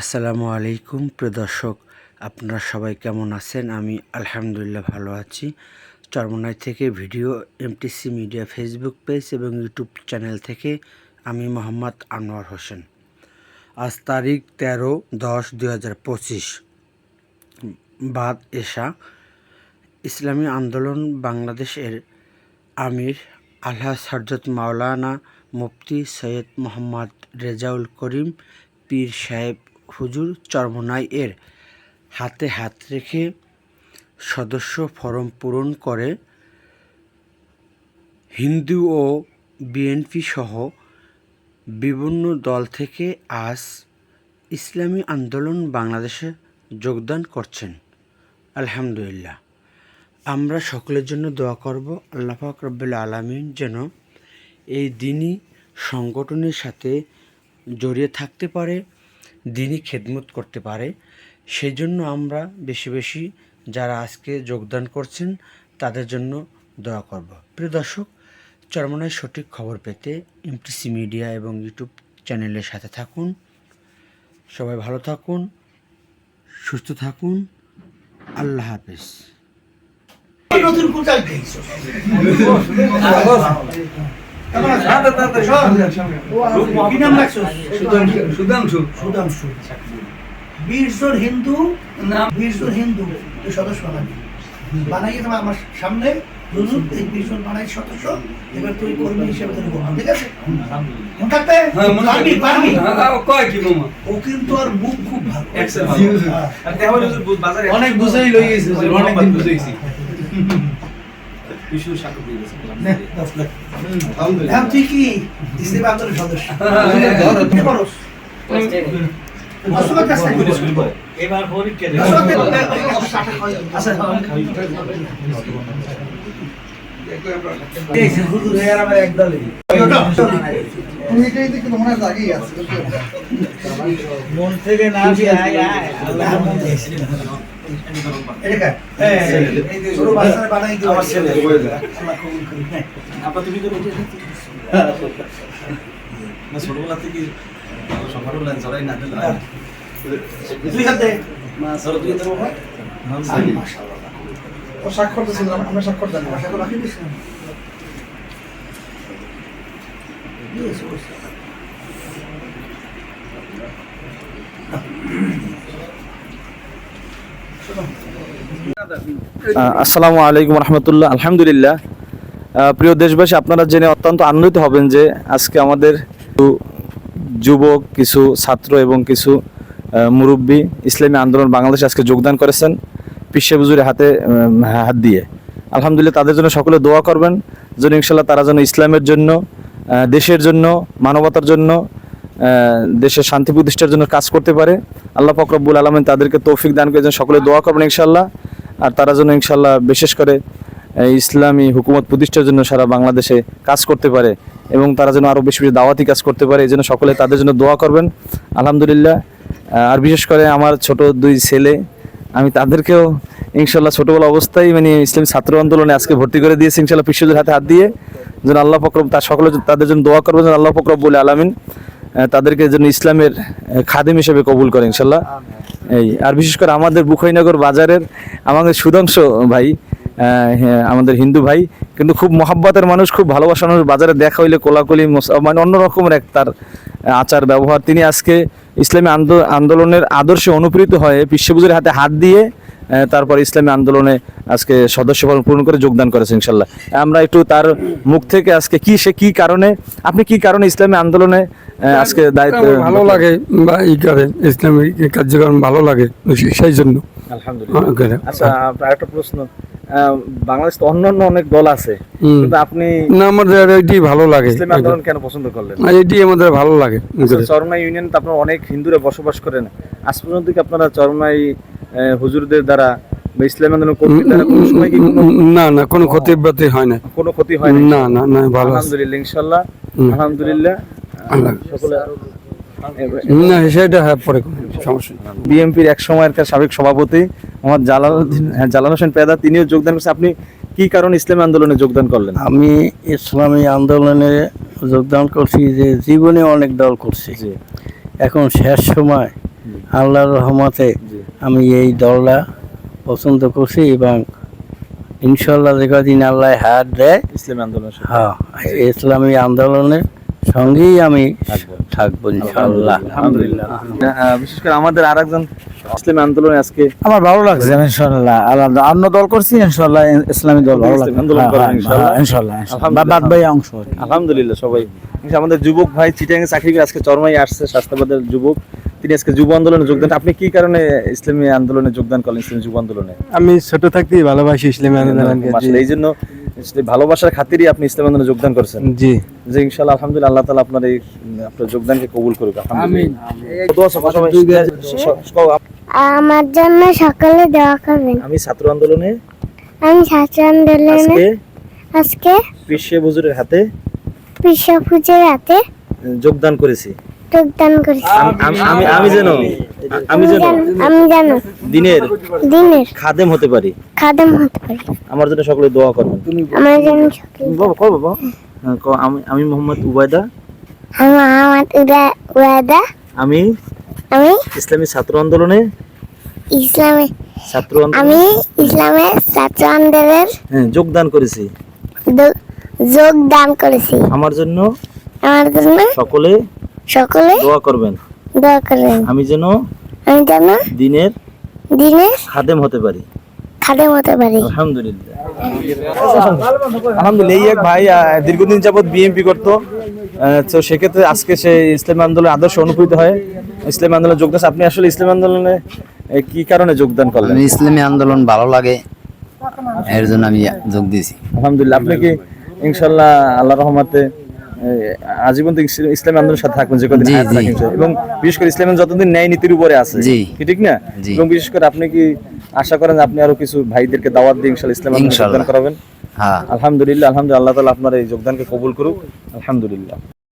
আসসালামু আলাইকুম, প্রিয় দর্শক, আপনারা সবাই কেমন আছেন? আমি আলহামদুলিল্লাহ ভালো আছি। চরমনাই থেকে video MTC media Facebook page এবং ইউটিউব চ্যানেল থেকে আমি মোহাম্মদ আনোয়ার হোসেন। আজ তারিখ তেরো দশ দুই হাজার পঁচিশ, বাদ এশা। ইসলামী আন্দোলন বাংলাদেশের আমির আল্লাহ সরজত মাওলানা মুফতি সৈয়দ মোহাম্মদ রেজাউল করিম পীর সাহেব হুজুর চরমনাই এর হাতে হাত রেখে সদস্য ফরম পূরণ করে হিন্দু ও বিএনপি সহ বিভিন্ন দল থেকে আজ ইসলামী আন্দোলন বাংলাদেশে যোগদান করছেন। আলহামদুলিল্লাহ। আমরা সকলের জন্য দোয়া করব, আল্লাহ রব্বুল আলমিন যেন এই দিনই সংগঠনের সাথে জড়িয়ে থাকতে পারে। দিনই খেদমত করতে পারে। সেই জন্য আমরা বেশি বেশি যারা আজকে যোগদান করছেন, তাদের জন্য দোয়া করব। প্রিয় দর্শক, চরমনায় সঠিক খবর পেতে এমটিসি মিডিয়া এবং ইউটিউব চ্যানেলের সাথে থাকুন। সবাই ভালো থাকুন, সুস্থ থাকুন। আল্লাহ হাফেজ। নতুন নাম বিশ জন হিন্দু সদস্য বানাবি বানাইয়ে তোমার আমার সামনে হুজুর এই বিশ জন বানাই সদস্য এবার তুই কর্মী হিসেবে তুমি বলবি ঠিক আছে? মনে থাকবে? হ্যাঁ, পারবি পারবি? কয় কি মামা? ও কিন্তু আর মুখ খুব ভালো. হ্যাঁ। অনেক বুঝাই লই গেছে অনেক দিন বুঝাইছি নে, দশ লাখ। এখন তুই কি ইসলামী আন্দোলনের সদস্য এবার পরীক্ষা মন থেকে না। হ্যাঁ। ছোটবেলা থেকে সবার জড়াই না দিলে দুই হাত দে। জড় দিয়ে দেবো ভাই মাশাআল্লাহ। ও স্বাক্ষর আমরা স্বাক্ষর দেন না। স্বাক্ষর রাখি দিস আসসালামু আলাইকুম রহমতুল্লাহ আলহামদুলিল্লাহ। আহ, প্রিয় দেশবাসী আপনারা জেনে অত্যন্ত আনন্দিত হবেন যে আজকে আমাদের কিছু যুবক কিছু ছাত্র এবং কিছু আহ, মুরব্বী ইসলামী আন্দোলন বাংলাদেশে আজকে যোগদান করেছেন। পিসে বুজুরের হাতে হাত দিয়ে। আলহামদুলিল্লাহ তাদের জন্য সকলে দোয়া করবেন। যেন ইনশাল্লাহ তারা যেন ইসলামের জন্য দেশের জন্য, মানবতার জন্য দেশের শান্তি প্রতিষ্ঠার জন্য কাজ করতে পারে। আল্লাহ ফকরবুল আলমেন তাদেরকে তৌফিক দান করে যেন সকলে দোয়া করবেন ইনশাল্লাহ আর তারা যেন ইনশাল্লাহ বিশেষ করে ইসলামী হুকুমত প্রতিষ্ঠার জন্য সারা বাংলাদেশে কাজ করতে পারে এবং তারা যেন আরও বেশি বেশি দাওয়াতি কাজ করতে পারে, এই জন্য সকলে তাদের জন্য দোয়া করবেন। আলহামদুলিল্লাহ আর বিশেষ করে আমার ছোট দুই ছেলে আমি তাদেরকেও ইনশাল্লাহ ছোটবেলা অবস্থায় মানে ইসলামী ছাত্র আন্দোলনে আজকে ভর্তি করে দিয়েছি ইনশাল্লাহ পিসুদের হাতে হাত দিয়ে। যেন আল্লাহ ফকরব তার সকলে তাদের জন্য দোয়া করবেন যেন আল্লাহ ফকরব বলে আলামিন তাদেরকে যেন ইসলামের খাদেম হিসেবে কবুল করে ইনশাল্লাহ এই আর বিশেষ করে আমাদের বুখাইনগর বাজারের আমাদের সুধাংশ ভাই হ্যাঁ, আমাদের হিন্দু ভাই কিন্তু খুব মহাব্বতের মানুষ খুব ভালোবাসার মানুষ। বাজারে দেখা হইলে কোলাকুলি মানে অন্য রকমের এক তার আচার ব্যবহার। তিনি আজকে ইসলামী আন্দোলনের আদর্শে অনুপ্রেরিত হয়ে বিশ্বপুজোর হাতে হাত দিয়ে তারপর ইসলামী আন্দোলনে আজকে সদস্য পূরণ করে যোগদান করেছে ইনশাল্লাহ। আমরা একটু তার মুখ থেকে আজকে কি সে কি কারণে আপনি কি কারণে ইসলামী আন্দোলনে আজকে দায়িত্ব ভালো লাগে বা এই করে ইসলামী কার্যক্রম ভালো লাগে সেই জন্য। আলহামদুলিল্লাহ। আচ্ছা আপনার একটা প্রশ্ন। বাংলাদেশ তো অনেক দল আছে। কিন্তু আপনি না আমাদের এটি ভালো লাগে। ইসলামী আন্দোলন কেন পছন্দ করলেন? আর এটি আমাদের ভালো লাগে। আচ্ছা, ইউনিয়ন তো আপনার অনেক হিন্দুরা বসবাস করেন। আজ পর্যন্ত কি আপনারা চরমনাই আহ, হুজুরদের দ্বারা বা ইসলামী আন্দোলন দ্বারা কোনো সময় কি না না কোনো ক্ষতি ব্যতি হয় না। কোনো ক্ষতি হয় না না না না ভালো আলহামদুলিল্লাহ ইনশাল্লাহ হুম। আলহামদুলিল্লাহ। আল্লাহ। সকলে না সেটা হ্যাঁ পরে সমস্যা নেই। বিএনপির এক সময়কার সাবেক সভাপতি আমার জালাল হ্যাঁ, জালাল হোসেন পেদা তিনিও যোগদান করেছেন। আপনি কি কারণে ইসলামী আন্দোলনে যোগদান করলেন? আমি ইসলামী আন্দোলনে যোগদান করছি যে জীবনে অনেক দল করছি। এখন শেষ সময় আল্লাহর রহমতে আমি এই দলটা পছন্দ করছি এবং ইনশাল্লাহ যে কদিন আল্লাহ হাত দেয় ইসলামী আন্দোলন হ্যাঁ ইসলামী আন্দোলনের সঙ্গেই আমি থাকব। ইনশাল্লাহ বিশেষ করে আমাদের আর একজন ইসলামী আন্দোলনে আজকে আমার ভালো লাগছে ইনশাল্লাহ আলাদা অন্য দল করছি ইনশাল্লাহ ইসলামী দল ভালো লাগছে আন্দোলন করবেন হ্যাঁ? হ্যাঁ। বাদ ভাই অংশ আলহামদুলিল্লাহ সবাই আমাদের যুবক ভাই চিটাঙ্গে চাকরি করে আজকে চরমাই আসছে স্বাস্থ্যবাদের যুবক তিনি আজকে যুব আন্দোলনে যোগদান আপনি কি কারণে ইসলামী আন্দোলনে যোগদান করলেন ইসলামী যুব আন্দোলনে আমি ছোট থাকতেই ভালোবাসি ইসলামী আন্দোলনকে এই জন্য ভালোবাসার খাতিরই আপনি ইসলাম আন্দোলনে যোগদান করছেন জি যে ইনশাআল্লাহ আলহামদুলিল্লাহ আল্লাহ তাআলা আপনার এই আপনার যোগদানকে কবুল করুক আলহামদুলিল্লাহ স- আমার জন্য সকালে দোয়া করবেন। আমি ছাত্র আন্দোলনে আমি ছাত্র আন্দোলনে আজকে আজকে পিসে হুজুরের হাতে বিশ্ব পুজোর রাতে উম, যোগদান করেছি। যোগদান করেছি। আমি- আমি- আমি আমি যেন আমি যেন আমি জানো দিনের দিনের খাদেম হতে পারি। খাদেম হতে পারি। আমার জন্য সকলে দোয়া করবেন। আমার জন্য সকলে বাবা কো বাবা? হ্যাঁ, আমি আমি মোহাম্মদ উবায়দা। আমার আমার উদা আমি আমি ইসলামী ছাত্র আন্দোলনে? ইসলামে ছাত্র আন্দোলনে? আমি ইসলামের ছাত্র আন্দোলনের হ্যাঁ, যোগদান করেছি। যোগদান করেছি। আমার জন্য আমার জন্য সকলে সকলে দোয়া করবেন। দোয়া করবেন। আমি যেন আমি যেন দিনের দিনের খাদেম হতে পারি। খাদেম হতে পারি। আলহামদুলিল্লাহ। আলহামদুলিল্লাহ। এই এক ভাই দীর্ঘদিন যাবত বিএনপি করতো। তো সেক্ষেত্রে আজকে সে ইসলাম আন্দোলনের আদর্শ অনুপ্রীত হয়। ইসলাম আন্দোলনে যোগদান আপনি আসলে ইসলাম আন্দোলনে কি কারণে যোগদান করলেন? ইসলামী আন্দোলন ভালো লাগে এর জন্য আমি যোগ দিয়েছি। আলহামদুলিল্লাহ। আপনি কি ইনশাল্লাহ আল্লাহ রহমাতে আজীবন তো ইস- ইসলামী আন্দোলনের সাথে থাকবেন যে কদিন ইনশাল্লাহ। এবং বিশেষ করে ইসলামের যতদিন ন্যায় নীতির উপরে আছে কি ঠিক না? এবং বিশেষ করে আপনি কি আশা করেন যে আপনি আরও কিছু ভাইদেরকে দাওয়াত দিয়ে ইনশাল্লাহ ইসলাম আন্দোলনে করাবেন? আলহামদুলিল্লাহ আলহামদুলিল্লাহ আল্লাহ তালা আপনার এই যোগদানকে কবুল করুক। আলহামদুলিল্লাহ।